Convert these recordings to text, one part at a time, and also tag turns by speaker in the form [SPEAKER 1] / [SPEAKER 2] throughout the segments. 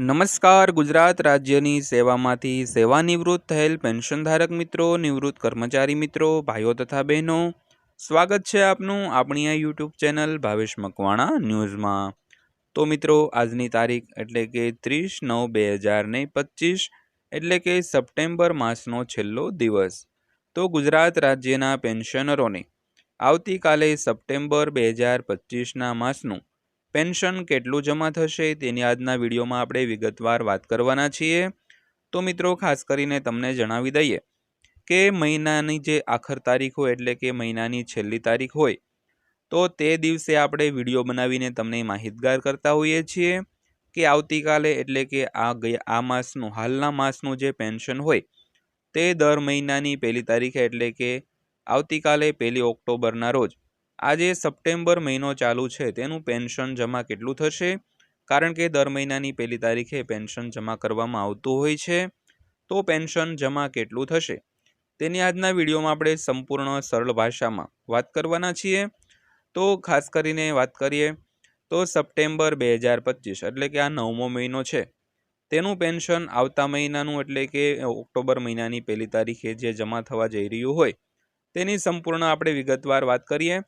[SPEAKER 1] નમસ્કાર, ગુજરાત રાજ્યની સેવામાંથી સેવાનિવૃત્ત થયેલ પેન્શનધારક મિત્રો, નિવૃત્ત કર્મચારી મિત્રો, ભાઈઓ તથા બહેનો, સ્વાગત છે આપનું આપણી આ યુટ્યુબ ચેનલ ભાવેશ મકવાણા ન્યૂઝમાં. તો મિત્રો, આજની તારીખ એટલે કે ત્રીસ નવ બે હજાર ને પચીસ, એટલે કે સપ્ટેમ્બર માસનો છેલ્લો દિવસ. તો ગુજરાત રાજ્યના પેન્શનરોને, આવતીકાલે સપ્ટેમ્બર બે હજાર પચીસના માસનું પેન્શન કેટલું જમા થશે તેની આજના વિડીયોમાં આપણે વિગતવાર વાત કરવાના છીએ. તો મિત્રો, ખાસ કરીને તમને જણાવી દઈએ કે મહિનાની જે આખર તારીખ હોય એટલે કે મહિનાની છેલ્લી તારીખ હોય, તો તે દિવસે આપણે વીડિયો બનાવીને તમને માહિતગાર કરતા હોઈએ છીએ કે આવતીકાલે એટલે કે આ ગયા આ માસનું, હાલના માસનું જે પેન્શન હોય, તે દર મહિનાની પહેલી તારીખે એટલે કે આવતીકાલે પહેલી ઓક્ટોબરના રોજ. આજે સપ્ટેમ્બર મહિનો ચાલુ છે, તેનું પેન્શન જમા કેટલું થશે? કારણ કે દર મહિનાની પહેલી તારીખે પેન્શન જમા કરવામાં આવતું હોય છે, તો પેન્શન જમા કેટલું થશે? તેની આજના વિડીયોમાં આપણે સંપૂર્ણ સરળ ભાષામાં વાત કરવાના છીએ. તો ખાસ કરીને વાત કરીએ તો સપ્ટેમ્બર બે હજાર પચીસ, એટલે કે આ નવમો મહિનો છે. તેનું પેન્શન આવતા મહિનાનું એટલે કે ઓક્ટોબર મહિનાની પહેલી તારીખે જે જમા થવા જઈ રહ્યું હોય, તેની સંપૂર્ણ આપણે વિગતવાર વાત કરીએ.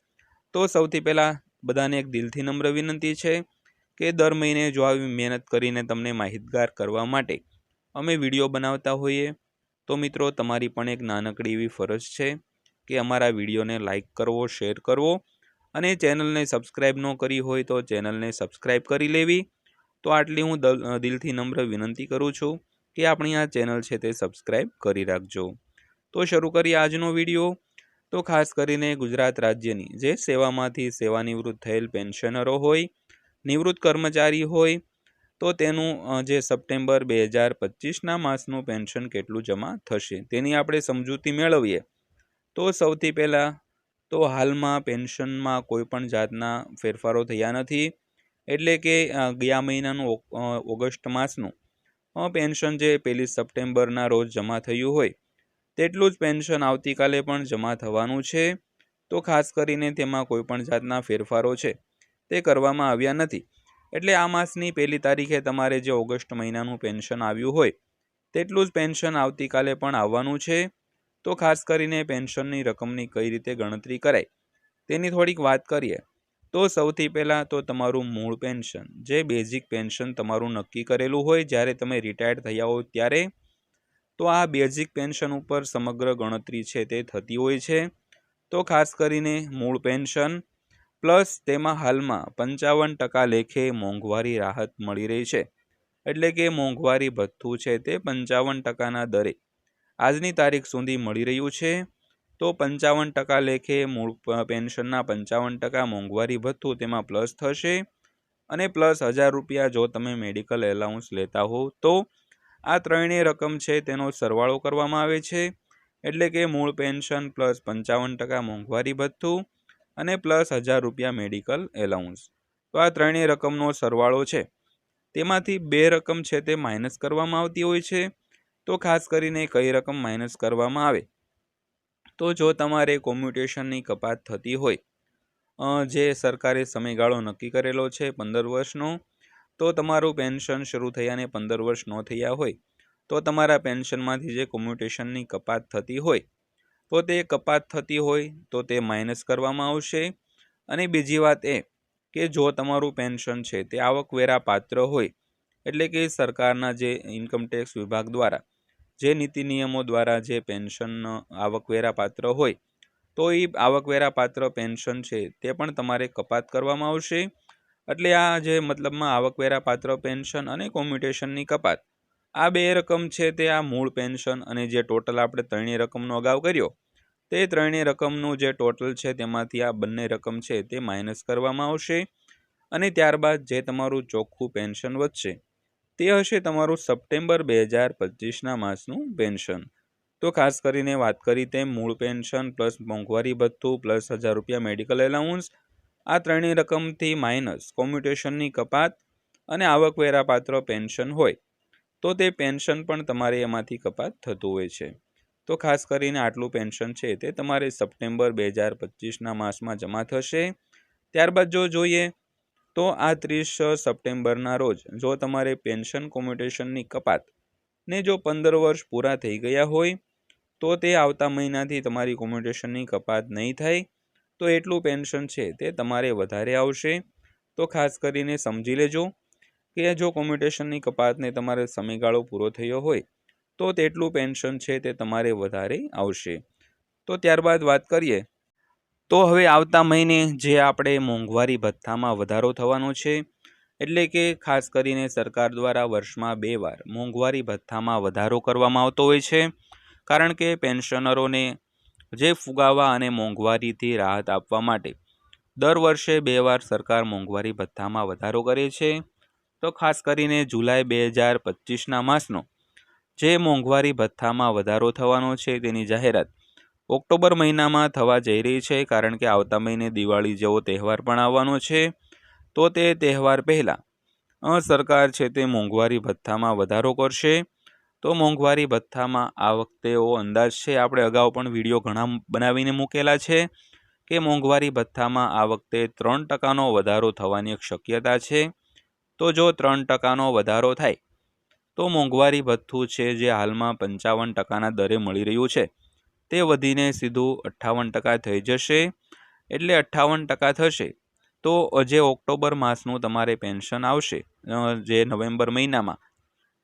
[SPEAKER 1] તો સૌથી પહેલાં બધાને એક દિલથી નમ્ર વિનંતી છે કે દર મહિને જો આવી મહેનત કરીને તમને માહિતગાર કરવા માટે અમે વીડિયો બનાવતા હોઈએ, તો મિત્રો તમારી પણ એક નાનકડી એવી ફરજ છે કે અમારા વિડીયોને લાઇક કરવો, શેર કરવો અને ચેનલને સબસ્ક્રાઈબ ન કરી હોય તો ચેનલને સબસ્ક્રાઈબ કરી લેવી. તો આટલી હું દિલથી નમ્ર વિનંતી કરું છું કે આપણી આ ચેનલ છે તે સબસ્ક્રાઈબ કરી રાખજો. તો શરૂ કરીએ આજનો વીડિયો. તો ખાસ કરીને ગુજરાત રાજ્યની જે સેવામાંથી સેવાનિવૃત્ત થયેલ પેન્શનરો હોય, નિવૃત્ત કર્મચારી હોય, તો તેનું જે સપ્ટેમ્બર બે હજાર પચીસના માસનું પેન્શન કેટલું જમા થશે તેની આપણે સમજૂતી મેળવીએ. તો સૌથી પહેલાં તો હાલમાં પેન્શનમાં કોઈ પણ જાતના ફેરફારો થયા નથી, એટલે કે ગયા મહિનાનું ઓગસ્ટ માસનું પેન્શન જે પહેલી સપ્ટેમ્બરના રોજ જમા થયું હોય તેટલું જ પેન્શન આવતીકાલે પણ જમા થવાનું છે. તો ખાસ કરીને તેમાં કોઈપણ જાતના ફેરફારો છે. તે કરવામાં આવ્યા નથી. એટલે આ માસની પહેલી તારીખે તમારે જે ઓગસ્ટ મહિનાનું પેન્શન આવ્યું હોય, તેટલું જ પેન્શન આવતીકાલે પણ આવવાનું છે. તો ખાસ કરીને પેન્શનની રકમની કઈ રીતે ગણતરી કરાય, તેની થોડીક વાત કરીએ. તો સૌથી પહેલાં તો તમારું મૂળ પેન્શન, જે બેઝિક પેન્શન તમારું નક્કી કરેલું હોય, જ્યારે તમે રિટાયર્ડ થયા હો ત્યારે તો આ બેઝિક પેન્શન ઉપર સમગ્ર ગણતરી છે તે થતી હોય છે. તો ખાસ કરીને મૂળ પેન્શન પ્લસ તેમાં હાલમાં પંચાવન ટકા લેખે મોંઘવારી રાહત મળી રહી છે. એટલે કે મોંઘવારી ભથ્થું છે તે પંચાવન ટકાના દરે આજની તારીખ સુધી મળી રહ્યું છે. તો પંચાવન ટકા લેખે મૂળ પેન્શનના પંચાવન ટકા મોંઘવારી ભથ્થું તેમાં પ્લસ થશે. અને પ્લસ હજાર રૂપિયા જો તમે મેડિકલ એલાઉન્સ લેતા હો તો આ ત્રણેય રકમ છે તેનો સરવાળો કરવામાં આવે છે. એટલે કે મૂળ પેન્શન પ્લસ પંચાવન ટકા મોંઘવારી ભથ્થું અને પ્લસ હજાર રૂપિયા મેડિકલ એલાઉન્સ. તો આ ત્રણેય રકમનો સરવાળો છે. તેમાંથી બે રકમ છે તે માઇનસ કરવામાં આવતી હોય છે. તો ખાસ કરીને કઈ રકમ માઇનસ કરવામાં આવે? તો જો તમારે કોમ્યુટેશનની કપાત થતી હોય જે સરકારે સમયગાળો નક્કી કરેલો છે પંદર વર્ષનો તો તમારું પેન્શન શરૂ થયાને પંદર વર્ષ ન થયા હોય, તો તમારા પેન્શનમાંથી જે કોમ્યુટેશનની કપાત થતી હોય, તો તે કપાત થતી હોય, તો તે માઇનસ કરવામાં આવશે. અને બીજી વાત એ કે જો તમારું પેન્શન છે તે આવકવેરા પાત્ર હોય, એટલે કે સરકારના જે ઇન્કમટેક્સ વિભાગ દ્વારા, જે નીતિ નિયમો દ્વારા જે પેન્શન આવકવેરા પાત્ર હોય, તો એ આવકવેરા પાત્ર પેન્શન છે તે પણ તમારે કપાત કરવામાં આવશે. એટલે આ જે મતલબમાં આવકવેરા પાત્ર, પેન્શન અને કોમ્યુટેશનની કપાત, આ બે રકમ છે તે આ મૂળ પેન્શન અને જે ટોટલ આપણે ત્રણેય રકમનો અગાઉ કર્યો, તે ત્રણેય રકમનું જે ટોટલ છે તેમાંથી આ બંને રકમ છે તે માઇનસ કરવામાં આવશે અને ત્યારબાદ જે તમારું ચોખ્ખું પેન્શન વધશે, તે હશે તમારું સપ્ટેમ્બર બે હજાર પચીસના માસનું પેન્શન. તો ખાસ કરીને વાત કરી તેમ મૂળ પેન્શન પ્લસ મોંઘવારી ભથ્થું પ્લસ હજાર રૂપિયા મેડિકલ એલાઉન્સ આ ત્રણેય રકમથી માઇનસ કોમ્યુટેશનની કપાત અને આવકવેરા પાત્ર પેન્શન હોય, તો તે પેન્શન પણ તમારે એમાંથી કપાત થતું હોય છે. તો ખાસ કરીને આટલું પેન્શન છે તે તમારે સપ્ટેમ્બર બે હજાર પચીસના માસમાં જમા થશે. ત્યારબાદ જો જોઈએ, તો આ ત્રીસ સપ્ટેમ્બરના રોજ જો તમારે પેન્શન કોમ્યુટેશનની કપાત ને જો પંદર વર્ષ પૂરા થઈ ગયા હોય, તો તે આવતા મહિનાથી તમારી કોમ્યુટેશનની કપાત નહીં થાય. તો એટલું પેન્શન છે તે તમારે વધારે આવશે. તો ખાસ કરીને સમજી લેજો કે જો કોમ્યુટેશનની કપાતને તમારે સમયગાળો પૂરો થયો હોય, તો તેટલું પેન્શન છે તે તમારે વધારે આવશે. તો ત્યારબાદ વાત કરીએ. તો હવે આવતા મહિને જે આપણે મોંઘવારી ભથ્થામાં વધારો થવાનો છે, એટલે કે ખાસ કરીને સરકાર દ્વારા વર્ષમાં બે વાર મોંઘવારી ભથ્થામાં વધારો કરવામાં આવતો હોય છે, કારણ કે પેન્શનરોને જે ફુગાવા અને મોંઘવારીથી રાહત આપવા માટે દર વર્ષે બે વાર સરકાર મોંઘવારી ભથ્થામાં વધારો કરે છે. તો ખાસ કરીને જુલાઈ બે હજાર પચીસના માસનો જે મોંઘવારી ભથ્થામાં વધારો થવાનો છે તેની જાહેરાત ઓક્ટોબર મહિનામાં થવા જઈ રહી છે કારણ કે આવતા મહિને દિવાળી જેવો તહેવાર પણ આવવાનો છે. તો તે તહેવાર પહેલાં સરકાર છે તે મોંઘવારી ભથ્થામાં વધારો કરશે. તો મોંઘવારી ભથ્થામાં આ વખતે એવો અંદાજ છે. આપણે અગાઉ પણ વીડિયો ઘણા બનાવીને મૂકેલા છે કે મોંઘવારી ભથ્થામાં આ વખતે ત્રણ ટકાનો વધારો થવાની એક શક્યતા છે. તો જો ત્રણ ટકાનો વધારો થાય, તો મોંઘવારી ભથ્થું છે જે હાલમાં પંચાવન ટકાના દરે મળી રહ્યું છે. તે વધીને સીધું અઠ્ઠાવન ટકા થઈ જશે. એટલે અઠ્ઠાવન ટકા થશે, તો જે ઓક્ટોબર માસનું તમારે પેન્શન આવશે જે નવેમ્બર મહિનામાં.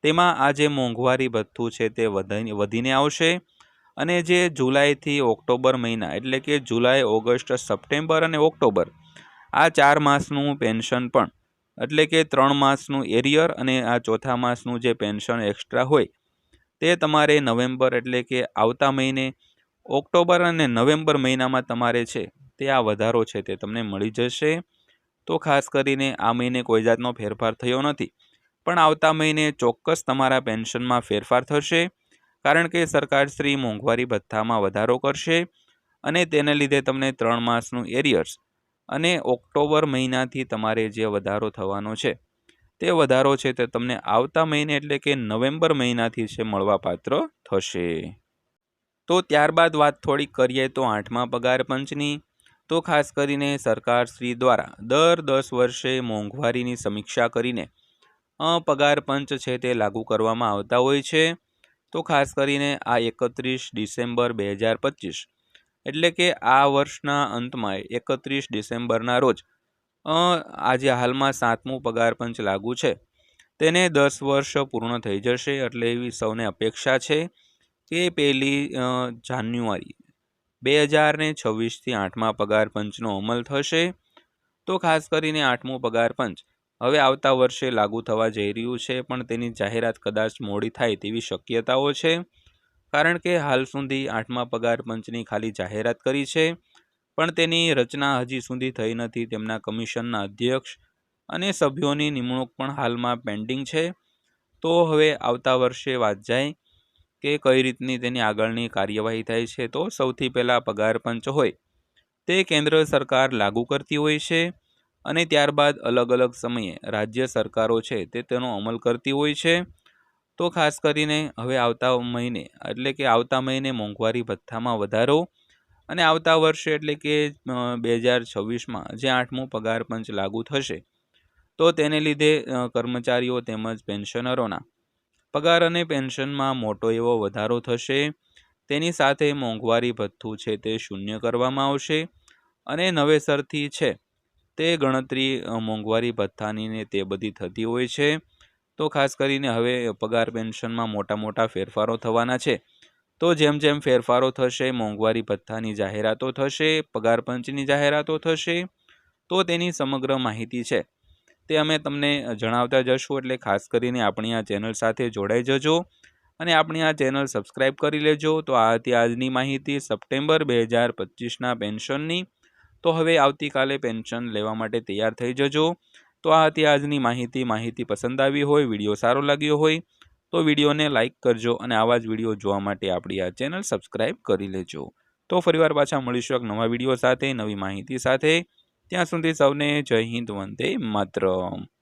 [SPEAKER 1] તેમાં આ જે મોંઘવારી ભથ્થું છે તે વધીને આવશે અને જે જુલાઈથી ઓક્ટોબર મહિના, એટલે કે જુલાઈ, ઓગસ્ટ, સપ્ટેમ્બર અને ઓક્ટોબર, આ ચાર માસનું પેન્શન પણ, એટલે કે ત્રણ માસનું એરિયર અને આ ચોથા માસનું જે પેન્શન એક્સ્ટ્રા હોય, તે તમારે નવેમ્બર, એટલે કે આવતા મહિને, ઓક્ટોબર અને નવેમ્બર મહિનામાં તમારે છે તે આ વધારો છે તે તમને મળી જશે. તો ખાસ કરીને આ મહિને કોઈ જાતનો ફેરફાર થયો નથી. પણ આવતા મહિને ચોક્કસ તમારા પેન્શનમાં ફેરફાર થશે, કારણ કે સરકારશ્રી મોંઘવારી ભથ્થામાં વધારો કરશે અને તેને લીધે તમને ત્રણ માસનું એરિયર્સ અને ઓક્ટોબર મહિનાથી તમારે જે વધારો થવાનો છે, તે વધારો છે તે તમને આવતા મહિને એટલે કે નવેમ્બર મહિનાથી છે મળવાપાત્ર થશે. તો ત્યારબાદ વાત થોડીક કરીએ તો આઠમા પગાર પંચની, તો ખાસ કરીને સરકારશ્રી દ્વારા દર દસ વર્ષે મોંઘવારીની સમીક્ષા કરીને પગાર પંચ છે તે લાગુ કરવામાં આવતા હોય છે. તો ખાસ કરીને આ એકત્રીસ ડિસેમ્બર બે હજાર પચીસ. એટલે કે આ વર્ષના અંતમાં એકત્રીસ ડિસેમ્બરના રોજ. આજે હાલમાં સાતમું પગાર પંચ લાગુ છે. તેને દસ વર્ષ પૂર્ણ થઈ જશે એટલે એવી સૌને અપેક્ષા છે કે પહેલી જાન્યુઆરી બે હજાર ને છવ્વીસથી આઠમા પગાર પંચનો અમલ થશે. તો ખાસ કરીને આઠમું પગાર પંચ. હવે આવતા વર્ષે લાગુ થવા જઈ રહ્યું છે, પણ તેની જાહેરાત કદાચ મોડી થાય તેવી શક્યતાઓ છે. કારણ કે હાલ સુધી આઠમા પગાર પંચની ખાલી જાહેરાત કરી છે, પણ તેની રચના હજી સુધી થઈ નથી તેમના કમિશનના અધ્યક્ષ અને સભ્યોની નિમણૂક પણ હાલમાં પેન્ડિંગ છે. તો હવે આવતા વર્ષે વાત જાય કે કઈ રીતની તેની આગળની કાર્યવાહી થાય છે, તો સૌથી પહેલાં પગાર પંચ હોય. તે કેન્દ્ર સરકાર લાગુ કરતી હોય છે. અને ત્યારબાદ અલગ અલગ સમયે રાજ્ય સરકારો છે તે તેનો અમલ કરતી હોય છે. તો ખાસ કરીને હવે આવતા મહિને, એટલે કે આવતા મહિને મોંઘવારી ભથ્થામાં વધારો અને આવતા વર્ષે એટલે કે બે હજાર છવ્વીસમાં જે આઠમું પગાર પંચ લાગુ થશે, તો તેને લીધે કર્મચારીઓ તેમજ પેન્શનરોના પગાર અને પેન્શનમાં મોટો એવો વધારો થશે. તેની સાથે મોંઘવારી ભથ્થું છે તે શૂન્ય કરવામાં આવશે અને નવેસરથી છે તે ગણતરી મોંઘવારી, ભથ્થાની ને તે બધી થતી હોય છે. તો ખાસ કરીને હવે પગાર પેન્શનમાં મોટા મોટા ફેરફારો થવાના છે. તો જેમ જેમ ફેરફારો થશે, મોંઘવારી, ભથ્થાની જાહેરાતો થશે, પગાર પંચની જાહેરાતો થશે, તો તેની સમગ્ર માહિતી છે. તે અમે તમને જણાવતા જશું, એટલે ખાસ કરીને આપણી આ ચેનલ સાથે જોડાઈ જજો અને આપણી આ ચેનલ સબસ્ક્રાઈબ કરી લેજો. તો આ હતી આજની માહિતી સપ્ટેમ્બર બે હજાર પચીસના પેન્શનની. તો હવે આવતીકાલે પેન્શન લેવા માટે તૈયાર થઈ જજો. તો આ હતી આજની માહિતી. માહિતી પસંદ આવી હોય, વીડિયો સારો લાગ્યો હોય, તો વિડીયોને લાઇક કરજો અને આવા જ વીડિયો જોવા માટે આપણી આ ચેનલ સબસ્ક્રાઈબ કરી લેજો. તો ફરીવાર પાછા મળીશું એક નવા વીડિયો સાથે, નવી માહિતી સાથે. ત્યાં સુધી સૌને જય હિન્દ, વંદે માતરમ.